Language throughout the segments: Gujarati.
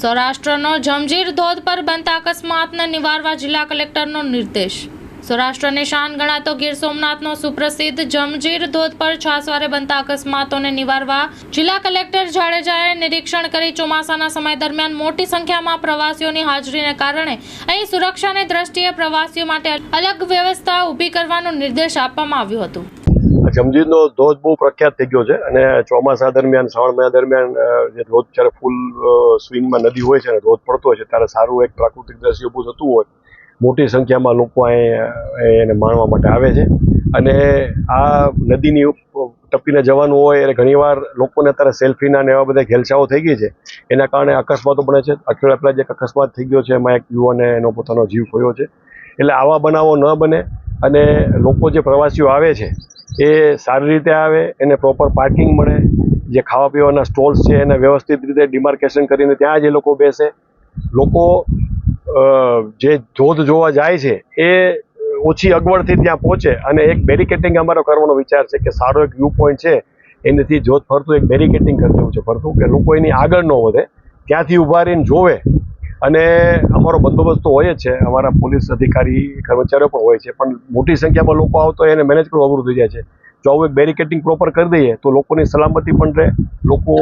સૌરાષ્ટ્રનો જમજીર ધોધ પર બનતા અકસ્માતને નિવારવા જિલ્લા કલેક્ટરનો નિર્દેશ. સૌરાષ્ટ્રની શાન ગણાતો ગીર સોમનાથનો સુપ્રસિદ્ધ જમજીર ધોધ પર છાસવારે બનતા અકસ્માતોને નિવારવા જિલ્લા કલેક્ટર જાડેજાએ નિરીક્ષણ કરી ચોમાસાના સમય દરમિયાન મોટી સંખ્યામાં પ્રવાસીઓની હાજરીને કારણે અહીં સુરક્ષાની દ્રષ્ટિએ પ્રવાસીઓ માટે અલગ વ્યવસ્થા ઊભી કરવાનો નિર્દેશ આપવામાં આવ્યો હતો. જમજીરનો ધોધ બહુ પ્રખ્યાત થઈ ગયો છે અને ચોમાસા દરમિયાન, શ્રાવણ મહિના દરમિયાન જે ધોધ જ્યારે ફૂલ સ્વિંગમાં નદી હોય છે અને ધોધ પડતો હોય છે, ત્યારે સારું એક પ્રાકૃતિક દ્રશ્ય ઊભું થતું હોય, મોટી સંખ્યામાં લોકો અહીં એને માણવા માટે આવે છે. અને આ નદીની ટપીને જવાનું હોય એટલે ઘણીવાર લોકોને અત્યારે સેલ્ફીના ને એવા બધા ઘેલછાઓ થઈ ગઈ છે. એના કારણે અકસ્માતો બને છે. અઠવાડિયા પહેલાં જે અકસ્માત થઈ ગયો છે, એમાં એક યુવાને એનો પોતાનો જીવ ખોયો છે. એટલે આવા બનાવો ન બને અને લોકો જે પ્રવાસીઓ આવે છે એ સારી રીતે આવે, એને પ્રોપર પાર્કિંગ મળે, જે ખાવા પીવાના સ્ટોલ્સ છે એને વ્યવસ્થિત રીતે ડિમાર્કેશન કરીને ત્યાં જ એ લોકો બેસે. લોકો જે ધોધ જોવા જાય છે, એ ઓછી અગવડથી ત્યાં પહોંચે અને એક બેરિકેટિંગ અમારો કરવાનો વિચાર છે કે સારો એક વ્યૂ પોઈન્ટ છે, એનાથી જોધ ફરતું એક બેરિકેટિંગ કરી દેવું છે ફરતું, કે લોકો એની આગળ ન વધે, ત્યાંથી ઊભા રહીને જોવે અને અમારો બંદોબસ્ત તો હોય જ છે. અમારા પોલીસ અધિકારી, કર્મચારીઓ પણ હોય છે. પણ મોટી સંખ્યામાં લોકો આવતો એને મેનેજ કરવું અઘરું થઈ જાય છે. જો આવું એક બેરિકેટિંગ પ્રોપર કરી દઈએ, તો લોકોની સલામતી પણ રહે, લોકો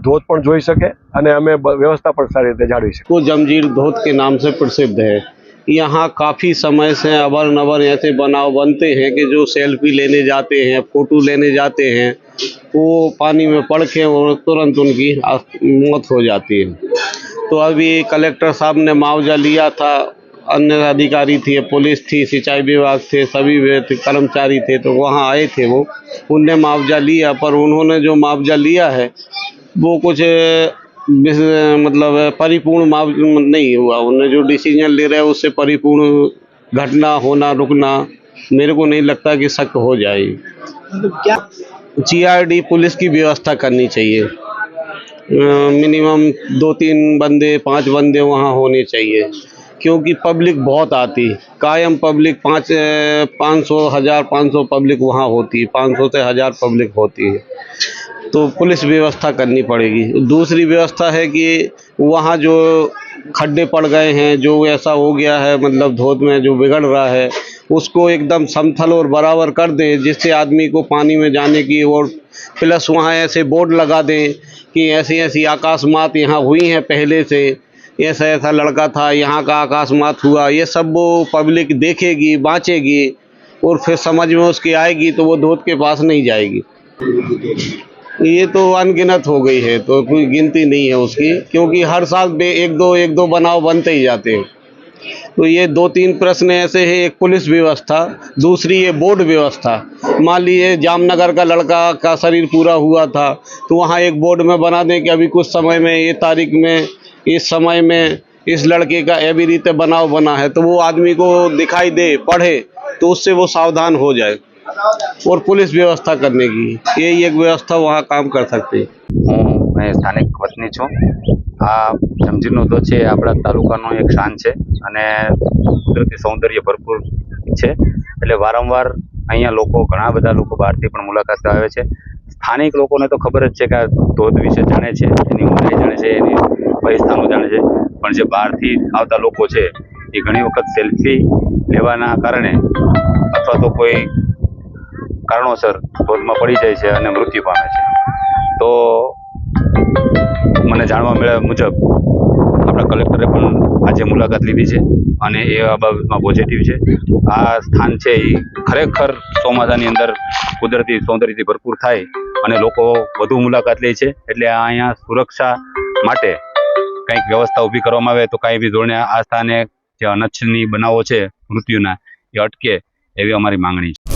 ધોધ પણ જોઈ શકે અને અમે વ્યવસ્થા પણ સારી રીતે જાળવી શકીએ. જમજીર ધોધ કે નામ સે પ્રસિદ્ધ હૈ. यहाँ काफ़ी समय से अबर नबर ऐसे बनाव बनते हैं कि जो सेल्फी लेने जाते हैं, फ़ोटो लेने जाते हैं, वो पानी में पड़ के और तुरंत उनकी मौत हो जाती है। तो अभी कलेक्टर साहब ने मुआवजा लिया था, अन्य अधिकारी थे, पुलिस थी, सिंचाई विभाग थे, सभी कर्मचारी थे तो वहाँ आए थे वो। उनने मुआवजा लिया, पर उन्होंने जो मुआवजा लिया है, वो कुछ मतलब परिपूर्ण मुआवजा नहीं हुआ। उन्हें जो डिसीज़न ले रहे हैं उससे परिपूर्ण घटना होना रुकना मेरे को नहीं लगता कि शक हो जाएगी। क्या जीआरडी पुलिस की व्यवस्था करनी चाहिए। मिनिमम दो तीन बंदे पाँच बंदे वहाँ होने चाहिए। क्योंकि पब्लिक बहुत आती कायम पब्लिक पाँच पाँच सौ हज़ार पाँच सौ पब्लिक वहाँ होती है। पाँच सौ से हज़ार पब्लिक होती है। तो पुलिस व्यवस्था करनी पड़ेगी। दूसरी व्यवस्था है कि वहाँ जो खड्डे पड़ गए हैं, जो ऐसा हो गया है मतलब धोध में जो बिगड़ रहा है, उसको एकदम समथल और बराबर कर दें, जिससे आदमी को पानी में जाने की और प्लस वहाँ ऐसे बोर्ड लगा दें कि ऐसी ऐसी आकाशमात यहाँ हुई हैं पहले से। ऐसा ऐसा लड़का था, यहाँ का आकाशमात हुआ। ये सब वो पब्लिक देखेगी, बाँचेगी और फिर समझ में उसकी आएगी तो वो धोध के पास नहीं जाएगी। ये तो अनगिनत हो गई है तो कोई गिनती नहीं है उसकी, क्योंकि हर साल एक दो एक दो बनाव बनते ही जाते हैं। तो ये दो तीन प्रश्न ऐसे हैं, एक पुलिस व्यवस्था, दूसरी ये बोर्ड व्यवस्था। मान लीजिए, जामनगर का लड़का का शरीर पूरा हुआ था तो वहाँ एक बोर्ड में बना दें कि अभी कुछ समय में, ये तारीख में, इस समय में, इस लड़के का एवी रीते बनाव बना है तो वो आदमी को दिखाई दे, पढ़े तो उससे वो सावधान हो जाए। और पुलिस व्यवस्था करने की यही एक व्यवस्था वहाँ काम कर सकती है હું મેં સ્થાનિક વતની છું આ જમજીરનો ધોધ છે એ આપણા તાલુકાનો એક શાન છે અને કુદરતી સૌંદર્ય ભરપૂર છે એટલે વારંવાર અહીંયા લોકો ઘણા બધા લોકો બહારથી પણ મુલાકાત આવે છે સ્થાનિક લોકોને તો ખબર જ છે કે આ ધોધ વિશે જાણે છે એની ઊંડાઈ જાણે છે એની વિસ્તારનું જાણે છે પણ જે બહારથી આવતા લોકો છે એ ઘણી વખત સેલ્ફી લેવાના કારણે અથવા તો કોઈ કારણોસર ધોધમાં પડી જાય છે અને મૃત્યુ પામે છે. તો મને જાણવા મળ્યા મુજબ આપણા કલેક્ટરે પણ આજે મુલાકાત લીધી છે અને એ બાબતમાં પોઝિટિવ છે. આ સ્થાન છે એ ખરેખર ચોમાસાની અંદર કુદરતી સૌંદર્યથી ભરપૂર થાય અને લોકો વધુ મુલાકાત લે છે. એટલે અહીંયા સુરક્ષા માટે કંઈક વ્યવસ્થા ઊભી કરવામાં આવે તો કાંઈ બી ધોરણે આ સ્થાને જે અનચ્છની બનાવો છે મૃત્યુના એ અટકે એવી અમારી માંગણી છે.